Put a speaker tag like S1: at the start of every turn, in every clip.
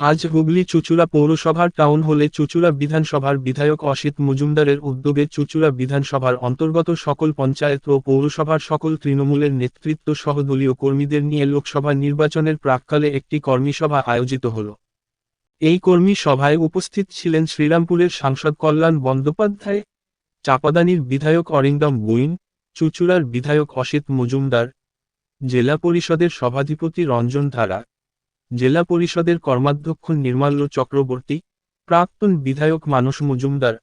S1: আজ হুগলি চুচুড়া পৌরসভার টাউন হলে চুচুড়া বিধানসভার বিধায়ক অসিত মজুমদারের উদ্যোগে চুচুড়া বিধানসভার অন্তর্গত সকল পঞ্চায়েত ও পৌরসভার সকল তৃণমূলের নেতৃত্ব সহ দলীয় কর্মীদের নিয়ে লোকসভা নির্বাচনের প্রাককালে একটি কর্মীসভা আয়োজিত হল। এই কর্মী সভায় উপস্থিত ছিলেন শ্রীরামপুরের সাংসদ কল্যাণ বন্দ্যোপাধ্যায়, চাপাদানির বিধায়ক অরিন্দম বুইন চুচুড়ার বিধায়ক অসিত মজুমদার, জেলা পরিষদের সভাধিপতি রঞ্জন ধারা জেলা পরিষদের কর্মাধ্যক্ষ নির্মাল্য চক্রবর্তী, প্রাক্তন বিধায়ক মানস মজুমদার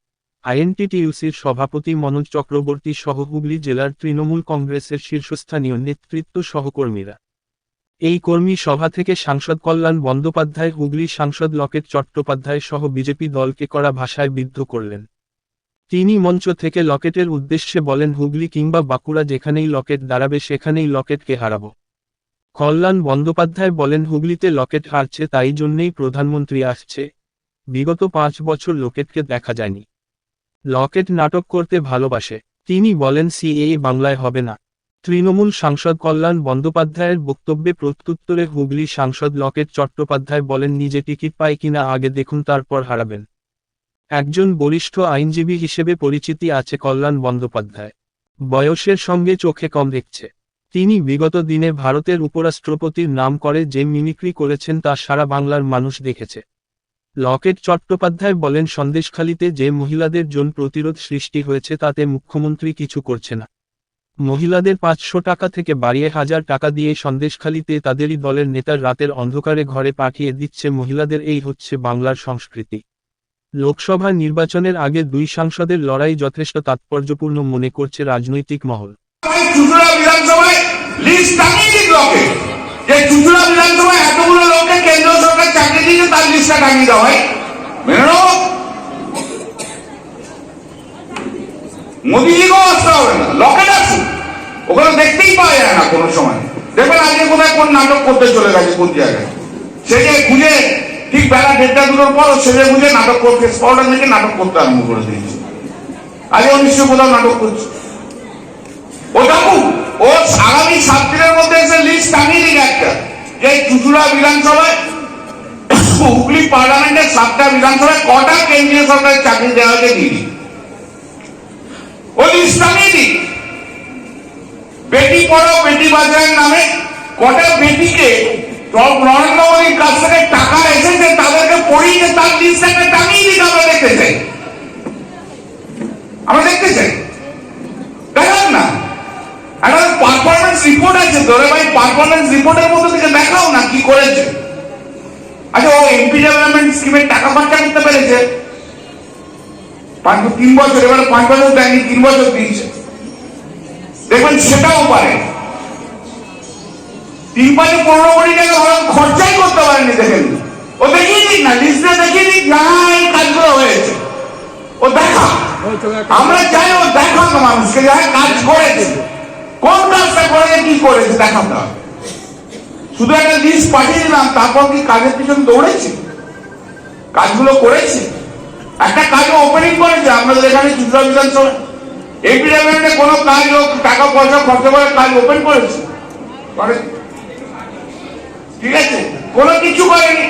S1: আইএনটিটিইউসির সভাপতি মনোজ চক্রবর্তী সহ হুগলি জেলার তৃণমূল কংগ্রেসের শীর্ষস্থানীয় নেতৃত্ব সহকর্মীরা। এই কর্মী সভা থেকে সাংসদ কল্যাণ বন্দ্যোপাধ্যায়, হুগলি সাংসদ লকেট চট্টোপাধ্যায় সহ বিজেপি দলকে করা ভাষায় বিদ্ধ করলেন। তিনি মঞ্চ থেকে লকেটের উদ্দেশ্যে বলেন, হুগলি কিংবা বাঁকুড়া যেখানেই লকেট দাঁড়াবে, সেখানেই লকেটকে হারাবো। কল্যাণ বন্দ্যোপাধ্যায় বলেন, হুগলিতে লকেট হারছে, তাই জন্যেই প্রধানমন্ত্রী আসছে। বিগত পাঁচ বছর লকেটকে দেখা যায়নি। লকেট নাটক করতে ভালোবাসে। তিনি বলেন সিএ বাংলায় হবে না। তৃণমূল সাংসদ কল্যাণ বন্দ্যোপাধ্যায়ের বক্তব্যে প্রত্যুত্তরে হুগলি সাংসদ লকেট চট্টোপাধ্যায় বলেন, নিজে টিকিট পায় কিনা আগে দেখুন, তারপর হারাবেন। একজন বরিষ্ঠ আইনজীবী হিসেবে পরিচিতি আছে কল্যাণ বন্দ্যোপাধ্যায়। বয়সের সঙ্গে চোখে কম দেখছে। তিনি বিগত দিনে ভারতের উপরাষ্ট্রপতির নাম করে যে মিমিক্রি করেছেন তা সারা বাংলার মানুষ দেখেছে। লকেট চট্টোপাধ্যায় বলেন, সন্দেশখালিতে যে মহিলাদের জন প্রতিরোধ সৃষ্টি হয়েছে তাতে মুখ্যমন্ত্রী কিছু করছে না। মহিলাদের পাঁচশো টাকা থেকে বাড়িয়ে হাজার টাকা দিয়ে সন্দেশখালিতে তাদেরই দলের নেতার রাতের অন্ধকারে ঘরে পাঠিয়ে দিচ্ছে মহিলাদের, এই হচ্ছে বাংলার সংস্কৃতি। লোকসভা নির্বাচনের আগে দুই সাংসদের লড়াই যথেষ্ট তাৎপর্যপূর্ণ মনে করছে রাজনৈতিক মহল।
S2: লিস্ট টাঙিয়ে দিক লোকে এতগুলো লোককে কেন্দ্র সরকার চাকরি দিয়েছে, তার লিস্টটা টাঙিয়ে দেওয়া হয় মেনে নেব আসতে হবে না। লকেট আসুন দেখতেই পাওয়া যায় না কোনো সময়। দেখবেন আজকে কোথায় কোন নাটক করতে চলে গেছে কোন জায়গায়। সে যে খুঁজে ঠিক বেলা দেড়টা দুটোর পর সেজে বুঝে নাটক করতে স্পটার থেকে নাটক করতে আরম্ভ করে দিয়েছে। ও নিশ্চয় কোথাও নাটক করছে। ও দেখুন ও আগামী দিনের মধ্যে এসে লিস্ট টাঙিয়ে দিক একটা। যে চুচুড়া বিধানসভায়, হুগলি পার্লামেন্টের সাতটা বিধানসভায় কটা কেন্দ্রীয় সরকারের চাকরি দেওয়া হয়েছে দিদি ও লিস্ট টাঙিয়ে দিক বেটি পড়াও বেটি বাঁচাওয়ের নামে কটা বেটিকে নরেন্দ্র মোদীর কাছ থেকে টাকা এসেছে, তাদেরকে পড়িয়ে তার লিস্ট একটা টাঙিয়ে দিক আমরা দেখতে চাই। আমরা দেখতে চাই। দেখান না। একটা পারফরমেন্স রিপোর্ট আছে তোরে ভাই পারফরমেন্স রিপোর্টের মধ্যে থেকে দেখাও না কি করেছে। আচ্ছা ও এমপি ডেভেলপমেন্ট স্কিমের টাকা খরচা করতে পেরেছে। পাঁচ তিন বছর এবারে পাঁচ বছর দেয়নি তিন বছর দিয়েছে। দেখবেন সেটাও পারে। তিন পাঁচে পনেরো কোটি টাকা ওরা খরচাই করতে পারেনি দেখেন। ও দেখিয়ে দিক না লিস্টে দেখিয়ে দিক না এই কাজগুলো হয়েছে। ও দেখা। আমরা চাই ও দেখাতো মানুষকে যে হ্যাঁ, কাজ করেছে। কোন কাজটা করেছে কি করেছে দেখাতে হবে শুধু একটা লিস্ট পাঠিয়ে দিলাম, তারপর কি কাজের পিছনে দৌড়েছে? কাজগুলো করেছে? একটা কাজ ওপেনিং করেছে আপনাদের এখানে চুচড়া বিধানসভা এপি ডেভেলপমেন্টে কোনো কাজ ও টাকা পয়সা, খরচ করে কাজ ওপেন করেছে। করে ঠিক আছে? কোনো কিছু করেনি।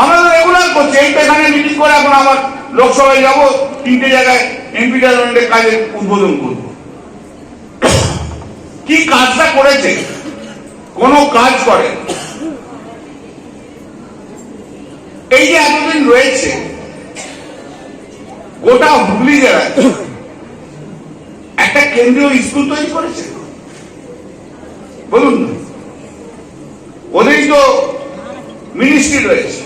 S2: আমরা তো রেগুলার করছি, এই তো এখানে মিটিং করে এখন আবার লোকসভায় যাব, তিনটে জায়গায় এমপি ডেভেলপমেন্টের কাজের উদ্বোধন করব। কি কাজটা করেছে? কোন কাজ করে। এই যে এতদিন রয়েছে, গোটা হুগলি জেলায় একটা কেন্দ্রীয় স্কুল তৈরি করেছে। বলুন না। ওদেরই তো মিনিস্ট্রি রয়েছে।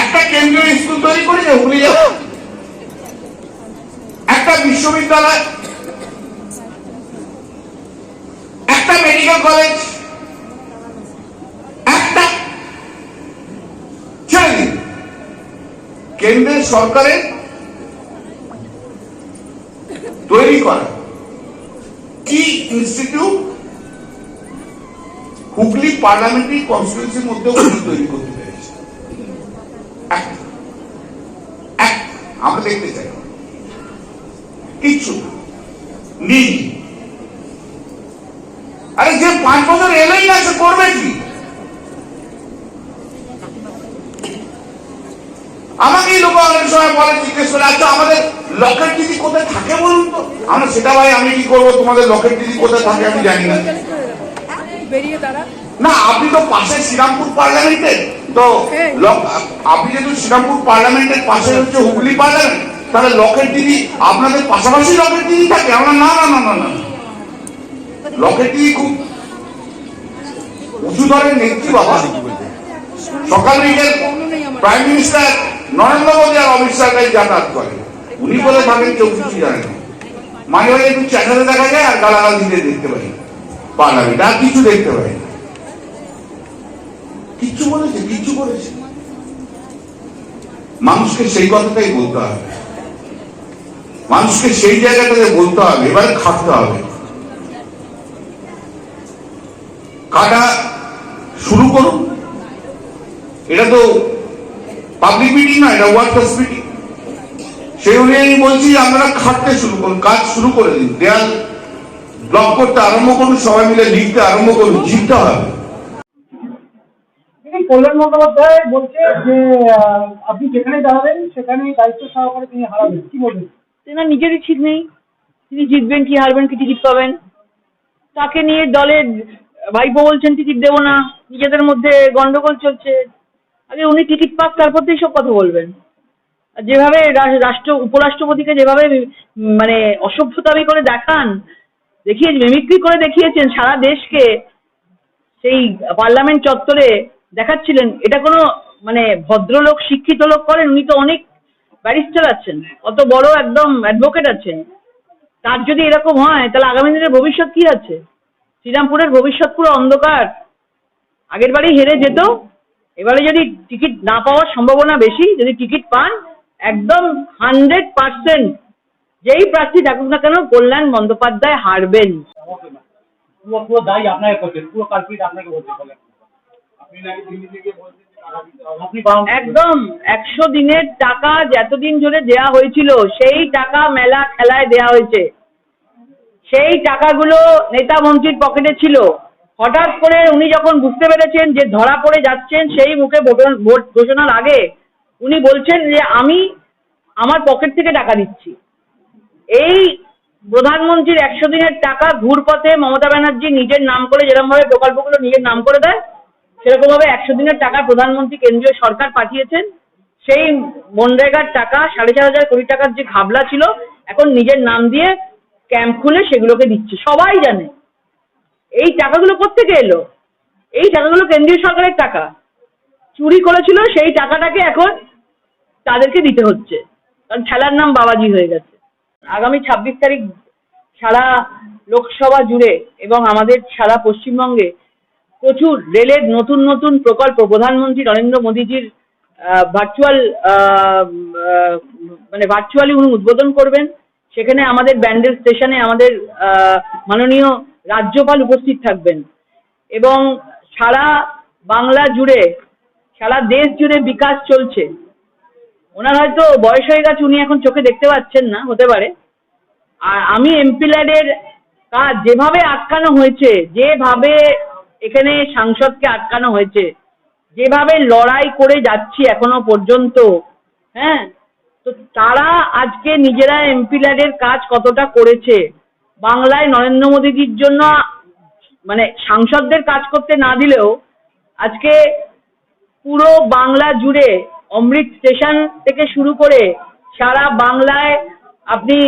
S2: একটা কেন্দ্রীয় স্কুল তৈরি করেছে হুগলি জেলা একটা বিশ্ববিদ্যালয় একটা মেডিকেল কলেজ। একটা। ছেড়ে কেন্দ্রের সরকারের তৈরি করা। কি ইনস্টিটিউট হুগলি পার্লামেন্টারি কনস্টিটিউন্সির মধ্যেও উনি তৈরি করতে পেরেছে। আমরা দেখতে চাই। কিচ্ছু না। পাঁচ বছর এলেই না সে করবে কি? আমাকে লোক অনেক সময় বলে জিজ্ঞেস করে আচ্ছা আমাদের লকেট দিদি কোথায় থাকে বলুন তো? আমরা সেটা ভাই আমি কি করব? তোমাদের লকেট দিদি কোথায় থাকে আমি জানি না। না আপনি তো পাশে শ্রীরামপুর পার্লামেন্টের তো
S3: হ্যাঁ।
S2: আপনি যেহেতু শ্রীরামপুর পার্লামেন্টের পাশে হচ্ছে হুগলি পার্লামেন্ট তাহলে লকেট দিদি আপনাদের পাশাপাশি লকেট দিদি থাকে? আমরা না না না না না লকেট দিদি খুব উঁচু দরের নেত্রী বাবা। সকাল বিকেল প্রাইম মিনিস্টার নরেন্দ্র মোদী আর অমিত শাহ কাছে যাতায়াত করে। উনি বলে থাকেন কেউ কিছু জানে না। মাঝে মাঝে একটু চ্যানেলে দেখা যায় আর গালাগাল দেখতে পার্লামেন্ট আর কিছু দেখতে কিচ্ছু বলেছে বলেছে। মানুষকে সেই কথাটাই বলতে হবে। মানুষকে সেই জায়গাটাতে বলতে হবে, এবারে খাটতে হবে। কাটা শুরু করুন। এটা তো পাবলিক মিটিং না এটা ওয়ার্কার্স মিটিং সেই অনুযায়ী আমি বলছি আপনারা খাটতে শুরু করুন কাজ শুরু করে দিন। দেয়াল ব্লক করতে আরম্ভ করুন সবাই মিলে লিখতে আরম্ভ করুন জিততে হবে।
S4: কল্যাণ বন্দ্যোপাধ্যায় বলছে যে আপনি যেখানে দাঁড়াবেন সেখানে দায়িত্ব সহকারে তিনি হারাবেন। কি বলবেন?
S5: তেনার নিজেরই ঠিক নেই। তিনি জিতবেন কি হারবেন কি টিকিট পাবেন? তাকে নিয়ে দলের ভাইপো বলছেন টিকিট দেবো না, নিজেদের মধ্যে গন্ডগোল চলছে। আগে উনি টিকিট পাক তারপর তো সব কথা বলবেন। যেভাবে রাষ্ট্র, উপরাষ্ট্রপতিকে যেভাবে মানে অসভ্যতামি করে দেখান, দেখিয়ে মিমিক্রি করে দেখিয়েছেন সারা দেশকে, সেই পার্লামেন্ট চত্বরে দেখাচ্ছিলেন, এটা কোনো মানে ভদ্রলোক, শিক্ষিত লোক করেন, উনি তো অনেক ব্যারিস্টার আছেন, অত বড় একদম অ্যাডভোকেট আছেন। তার যদি এরকম হয়, তাহলে আগামী দিনের ভবিষ্যৎ কি আছে? শ্রীরামপুরের ভবিষ্যৎ পুরো অন্ধকার। আগের বারেই হেরে যেত। এবারে যদি টিকিট না পাওয়ার সম্ভাবনা বেশি যদি টিকিট পান একদম হান্ড্রেড পার্সেন্ট যেই প্রার্থী থাকুক না কেন কল্যাণ বন্দ্যোপাধ্যায় হারবেন। একদম একশো দিনের টাকা যতদিন ধরে দেয়া হয়েছিল সেই টাকা মেলা খেলায় দেয়া হয়েছে। সেই টাকাগুলো নেতা মন্ত্রীর পকেটে ছিল। হঠাৎ করে উনি যখন বুঝতে পেরেছেন যে ধরা পড়ে যাচ্ছেন, সেই মুখে ভোট- ঘোষণার আগে উনি বলছেন যে আমি আমার পকেট থেকে টাকা দিচ্ছি এই প্রধানমন্ত্রীর একশো দিনের টাকা ঘুরপথে মমতা ব্যানার্জি নিজের নাম করে যেরকম ভাবে প্রকল্পগুলো নিজের নাম করে দেয় সেরকম ভাবে একশো দিনের টাকা প্রধানমন্ত্রী কেন্দ্রীয় সরকার পাঠিয়েছেন। সেই মনরেগার টাকা সাড়ে চার হাজার কোটি টাকার যে ঘাবলা ছিল, এখন নিজের নাম দিয়ে ক্যাম্প খুলে সেগুলোকে দিচ্ছে। সবাই জানে। এই টাকাগুলো কোত্থেকে এলো? এই টাকাগুলো কেন্দ্রীয় সরকারের টাকা। চুরি করেছিল, সেই টাকাটাকে এখন তাদেরকে দিতে হচ্ছে। কারণ খেলার নাম বাবাজি হয়ে গেছে। আগামী ছাব্বিশ তারিখ সারা লোকসভা জুড়ে এবং আমাদের সারা পশ্চিমবঙ্গে প্রচুর রেলের নতুন নতুন প্রকল্প, প্রধানমন্ত্রী নরেন্দ্র মোদীজির ভার্চুয়াল মানে ভার্চুয়ালি উনি উদ্বোধন করবেন। সেখানে আমাদের ব্যান্ডেল স্টেশনে আমাদের মাননীয় রাজ্যপাল উপস্থিত থাকবেন। এবং সারা বাংলা জুড়ে, সারা দেশ জুড়ে বিকাশ চলছে। ওনার হয়তো বয়স হয়ে গেছে, উনি এখন চোখে দেখতে পাচ্ছেন না, হতে পারে। আর আমি এমপি ল্যাডের কাজ যেভাবে আটকানো হয়েছে, যেভাবে এখানে সাংসদকে আটকানো হয়েছে, যেভাবে লড়াই করে যাচ্ছি এখনও পর্যন্ত হ্যাঁ তো তারা আজকে নিজেরা এমপি ল্যাডের কাজ কতটা করেছে? বাংলায় নরেন্দ্র মোদীজির জন্য মানে সাংসদদের কাজ করতে না দিলেও আজকে পুরো বাংলা জুড়ে অমৃত স্টেশন থেকে শুরু করে সারা বাংলায় আপনি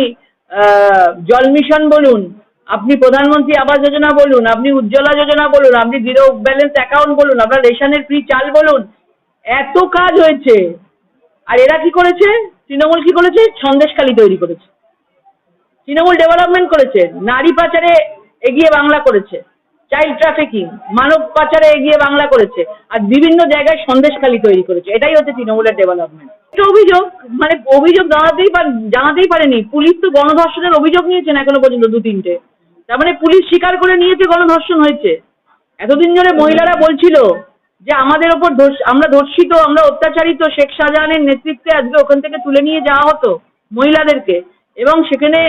S5: জল মিশন বলুন, আপনি প্রধানমন্ত্রী আবাস যোজনা বলুন, আপনি উজ্জ্বলা যোজনা বলুন, আপনি জিরো ব্যালেন্স অ্যাকাউন্ট বলুন, আপনার রেশনের ফ্রি চাল বলুন, এত কাজ হয়েছে। আর এরা কি করেছে? তৃণমূল কি করেছে? সন্দেশখালি তৈরি করেছে। তৃণমূল ডেভেলপমেন্ট করেছে, নারী পাচারে এগিয়ে বাংলা করেছে চাইল্ড ট্রাফিকিং মানব পাচারে এগিয়ে বাংলা করেছে, আর বিভিন্ন জায়গায় সন্দেশখালি তৈরি করেছে। এটাই হচ্ছে তৃণমূলের ডেভেলপমেন্ট একটা অভিযোগ মানে অভিযোগ জানাতেই জানাতেই পারেনি। পুলিশ তো গণধর্ষণের অভিযোগ নিয়েছেন এখনও পর্যন্ত দু, তিনটে। তার মানে পুলিশ স্বীকার করে নিয়েছে গণধর্ষণ হয়েছে। এতদিন ধরে মহিলারা বলছিল যে আমাদের ওপর আমরা ধর্ষিত আমরা অত্যাচারিত, শেখ শাহজাহানের নেতৃত্বে আজকে ওখান থেকে তুলে নিয়ে যাওয়া হতো মহিলাদেরকে। এবং সেখানে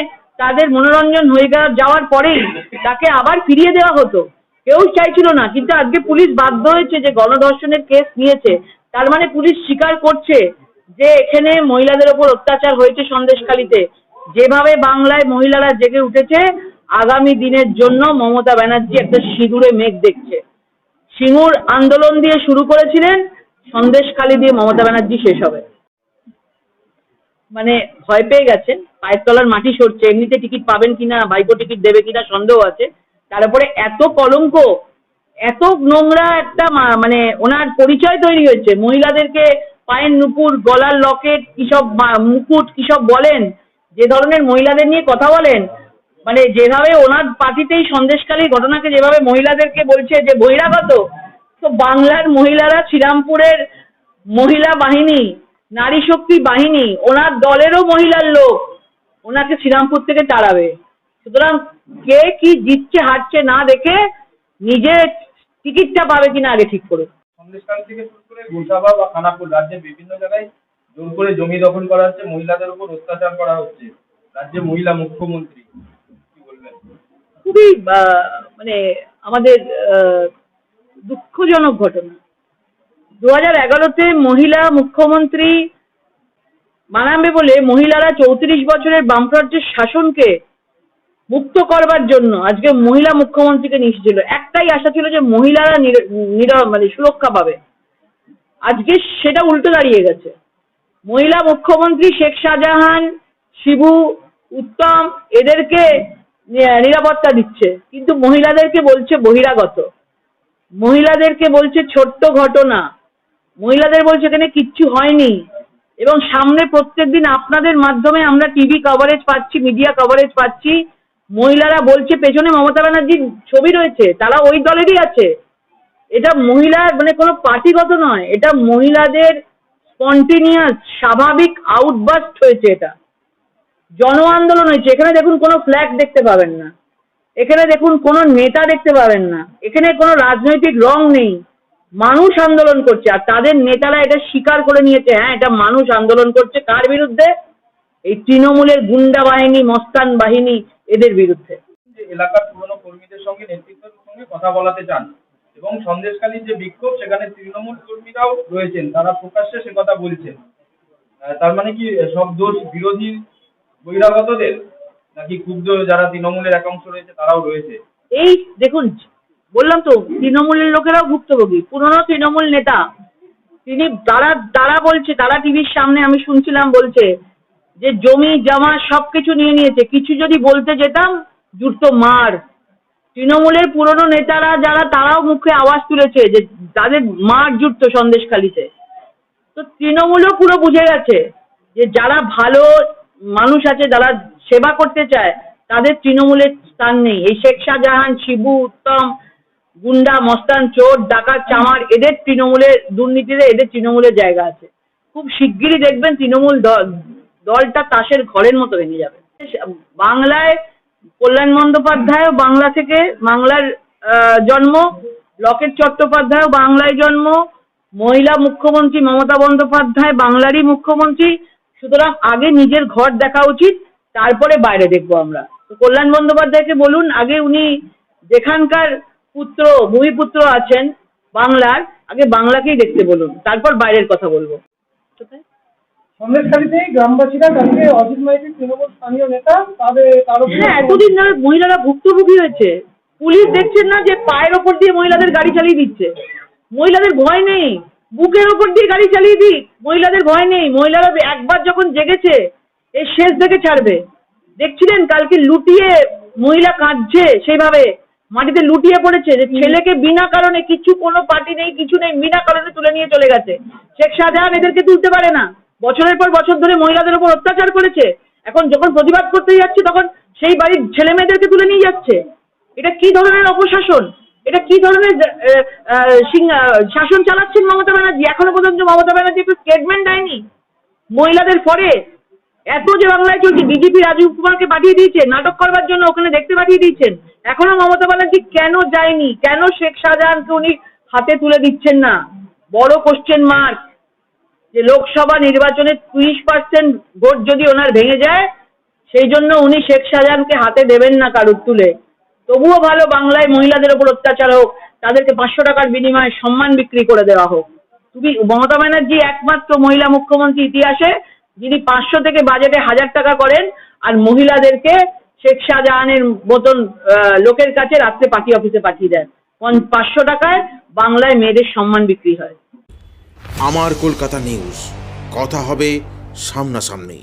S5: তাদের মনোরঞ্জন হয়ে যাওয়ার পরেই তাকে আবার ফিরিয়ে দেওয়া হতো। কেউ চাইছিল না, কিন্তু আজকে পুলিশ বাধ্য হয়েছে যে গণধর্ষণের কেস নিয়েছে। তার মানে পুলিশ স্বীকার করছে যে এখানে মহিলাদের ওপর অত্যাচার হয়েছে সন্দেশখালিতে। যেভাবে বাংলায় মহিলারা জেগে উঠেছে, আগামী দিনের জন্য মমতা ব্যানার্জি একটা সিঁদুরে মেঘ দেখছে। সিঙ্গুর আন্দোলন দিয়ে শুরু করেছিলেন সন্দেশখালি দিয়ে মমতা ব্যানার্জি শেষ হবে। মানে ভয় পেয়ে গেছেন, পায়ের তলার মাটি সরছে, এমনিতে টিকিট পাবেন কিনা, ভাইপো টিকিট দেবে কিনা সন্দেহ আছে। তারপরে এত কলঙ্ক, এত নোংরা একটা মানে ওনার পরিচয় তৈরি হয়েছে। মহিলাদেরকে পায়ের নুপুর, গলার লকেট কিসব মুকুট কিসব বলেন? যে ধরনের মহিলাদের নিয়ে কথা বলেন মানে যেভাবে ওনার পার্টিতেই সন্দেশকালীর ঘটনাকে যেভাবে মহিলাদেরকে বলছে যে বহিরাগত, তো বাংলার মহিলারা শ্রীরামপুরের মহিলা বাহিনী, নারী শক্তি বাহিনী, ওনার দলেরও মহিলার লোক, ওনাকে শ্রীরামপুর থেকে তাড়াবে। সুতরাং কে কি জিতছে, হারছে না দেখে নিজে টিকিটটা পাবে কিনা আগে ঠিক
S6: করে। রাজ্যের বিভিন্ন জায়গায় জোর করে জমি দখল করা হচ্ছে, মহিলাদের উপর অত্যাচার করা হচ্ছে। রাজ্যের মহিলা মুখ্যমন্ত্রী।
S5: খুবই মানে আমাদের দুঃখজনক ঘটনা। দু হাজার এগারোতে মহিলা মুখ্যমন্ত্রী মানাবে বলে মহিলারা চৌত্রিশ বছরের বামফ্রন্টের শাসনকে মুক্ত করবার জন্য আজকে মহিলা মুখ্যমন্ত্রীকে নিয়ে এসেছিল একটাই আশা ছিল যে মহিলারা মানে সুরক্ষা পাবে। আজকে সেটা উল্টো দাঁড়িয়ে গেছে। মহিলা মুখ্যমন্ত্রী শেখ শাহজাহান, শিবু, উত্তম, এদেরকে নিরাপত্তা দিচ্ছে। কিন্তু মহিলাদেরকে বলছে বহিরাগত। মহিলাদেরকে বলছে ছোট্ট ঘটনা। মহিলাদের বলছে এখানে কিচ্ছু হয়নি। এবং সামনে প্রত্যেকদিন আপনাদের মাধ্যমে আমরা টিভি কভারেজ পাচ্ছি মিডিয়া কভারেজ পাচ্ছি। মহিলারা বলছে, পেছনে মমতা ব্যানার্জির ছবি রয়েছে, তারা ওই দলেরই আছে। এটা মহিলা মানে কোনো পার্টিগত নয়, এটা মহিলাদের স্পন্টিনিয়াস, স্বাভাবিক আউটবাস্ট হয়েছে এটা। জন আন্দোলন হয়েছে। এখানে দেখুন কোনো ফ্ল্যাগ দেখতে পাবেন না। এখানে দেখুন কোনো নেতা দেখতে পাবেন না। এখানে কোনো রাজনৈতিক রং নেই। মানুষ আন্দোলন করছে আর তাদের নেতারা এটা স্বীকার করে নিয়েছে হ্যাঁ এটা মানুষ আন্দোলন করছে। কার বিরুদ্ধে? এই তৃণমূলের গুন্ডা বাহিনী, মস্তান বাহিনী, এদের বিরুদ্ধে।
S6: এলাকার পুরনো কর্মীদের সঙ্গে, নেতৃত্বের সঙ্গে কথা বলাতে চান এবং সন্দেশকালীর যে বিক্ষোভ, সেখানে তৃণমূল কর্মীরাও রয়েছেন। তারা প্রকাশ্যে সে কথা বলছেন। তার মানে কি, সব দোষ বিরোধী বহিরাগতদের? নাকি ক্ষুব্ধ যারা তৃণমূলের একাংশ রয়েছে, তারাও রয়েছে?
S5: এই দেখুন, বললাম তো, তৃণমূলের লোকেরাও ভুক্তভোগী। পুরনো তৃণমূল নেতা, তিনি তারা তারা বলছে, তারা টিভির সামনে আমি শুনছিলাম বলছে যে জমি জমা সবকিছু নিয়ে নিয়েছে, কিছু যদি বলতে যেতাম, জুটতো মার। তৃণমূলের পুরনো নেতারা যারা, তারাও মুখে আওয়াজ তুলেছে যে তাদের মার জুটতো সন্দেশখালিতে। তো তৃণমূলও পুরো বুঝে গেছে যে যারা ভালো মানুষ আছে যারা সেবা করতে চায়, তাদের তৃণমূলের স্থান নেই। এই শেখ শাহজাহান, শিবু, উত্তম, গুন্ডা, মস্তান, চোর, ডাকাত, চামার, এদের তৃণমূলের দুর্নীতিতে এদের তৃণমূলের জায়গা আছে। খুব শিগগিরই দেখবেন তৃণমূল দল, দলটা তাসের ঘরের মতো ভেঙে যাবে। বাংলায় কল্যাণ বন্দ্যোপাধ্যায়ও বাংলা থেকে বাংলার জন্ম, লকেট চট্টোপাধ্যায়ও বাংলায় জন্ম, মহিলা মুখ্যমন্ত্রী মমতা বন্দ্যোপাধ্যায় বাংলারই মুখ্যমন্ত্রী সুতরাং আগে নিজের ঘর দেখা উচিত তারপরে বাইরে দেখব আমরা। তো কল্যাণ বন্দ্যোপাধ্যায়কে বলুন আগে উনি যেখানকার পুত্র ভূমিপুত্র আছেন বাংলার আগে বাংলাকেই দেখতে বলুন তারপর বাইরের কথা বলব। কোথায়?
S4: গ্রামবাসীরা কালকে অজিত মাইতির তৃণমূল স্থানীয় নেতা তাদের
S5: হ্যাঁ এতদিন ধরে মহিলারা ভুক্তভোগী হয়েছে। পুলিশ দেখছেন না যে পায়ের ওপর দিয়ে মহিলাদের গাড়ি চালিয়ে দিচ্ছে। মহিলাদের ভয় নেই। বুকের ওপর দিয়ে গাড়ি চালিয়ে দিক মহিলাদের ভয় নেই। মহিলারা একবার যখন জেগেছে এই শেষ দেখে ছাড়বে। দেখছিলেন? কালকে লুটিয়ে মহিলা কাঁদছে সেইভাবে। মাটিতে লুটিয়ে পড়েছে যে ছেলেকে বিনা কারণে কিছু কোনো পার্টি নেই, কিছু নেই, বিনা কারণে তুলে নিয়ে চলে গেছে। শেখ শাহজাহান এদেরকে তুলতে পারে না। বছরের পর বছর ধরে মহিলাদের উপর অত্যাচার করেছে। এখন যখন প্রতিবাদ করতে যাচ্ছে, তখন সেই বাড়ির ছেলে মেয়েদেরকে তুলে নিয়ে যাচ্ছে। এটা কি ধরনের অপশাসন? এটা কি ধরনের শাসন চালাচ্ছেন মমতা ব্যানার্জি? এখনও পর্যন্ত মমতা ব্যানার্জি একটু স্টেটমেন্ট দেয়নি। মহিলাদের পরে এত যে বাংলায় চলছে, বিজেপি রাজীব কুমারকে পাঠিয়ে দিয়েছে, নাটক করবার জন্য ওখানে দেখতে পাঠিয়ে দিয়েছেন। এখনও মমতা ব্যানার্জি কেন যায়নি? কেন শেখ শাহজাহানকে উনি হাতে তুলে দিচ্ছেন না? বড় কোশ্চেন মার্ক যে লোকসভা নির্বাচনে তিরিশ পার্সেন্ট ভোট যদি ওনার ভেঙে যায়, সেই জন্য উনি শেখ শাহজাহানকে হাতে দেবেন না কারুর তুলে। তবুও ভালো বাংলায় মহিলাদের ওপর অত্যাচার হোক, তাদেরকে পাঁচশো টাকার বিনিময়ে সম্মান বিক্রি করে দেওয়া হোক। তুমি, মমতা ব্যানার্জি একমাত্র মহিলা মুখ্যমন্ত্রী ইতিহাসে, যিনি পাঁচশো থেকে বাজেটে হাজার টাকা করেন, আর মহিলাদেরকে শেখ শাহজাহানের মতন লোকের কাছে রাত্রে পার্টি অফিসে পাঠিয়ে দেন। পাঁচশো টাকায় বাংলায় মেয়েদের সম্মান বিক্রি হয়।
S7: আমার কলকাতা নিউজ। কথা হবে সামনাসামনি